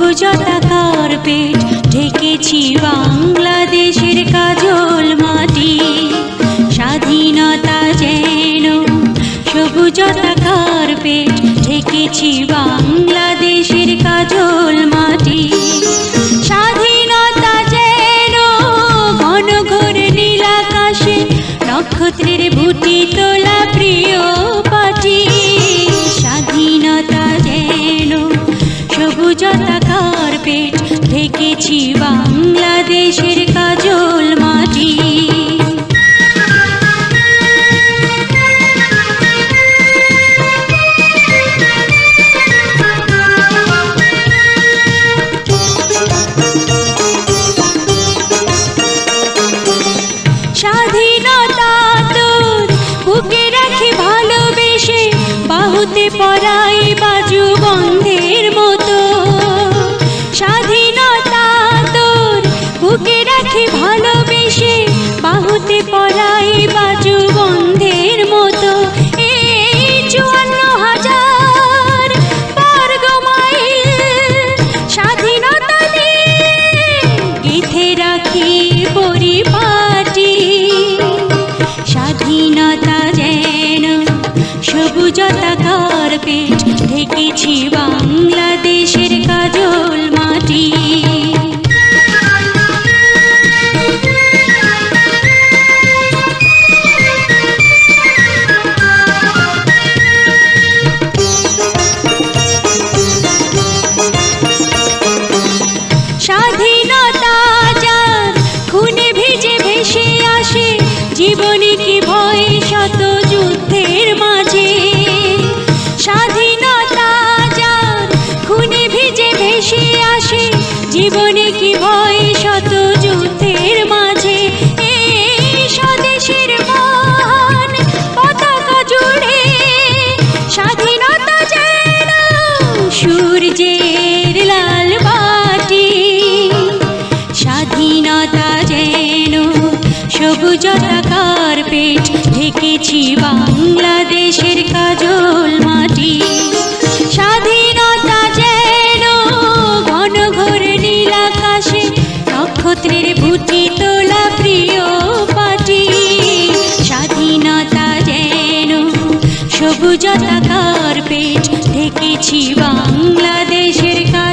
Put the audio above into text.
স্বাধীনতা পেট ঢেকেছি বাংলাদেশের কাজল মাটি। স্বাধীনতা যেন সবুজতাকার কার্পেট ঢেকেছি বাংলাদেশের বাংলাদেশের কাজল স্বাধীনতা ভালোবেসে বাহুতে পরাই বাজু বন্ধের ঢেকেছি বাংলাদেশের মাঝে সূর্যের লাল স্বাধীনতা যেন সবুজতা কার্পেট ঢেকেছি বাংলাদেশের কাজল। সবুজতা কার্পেট ঢেকেছি বাংলাদেশের কাজ।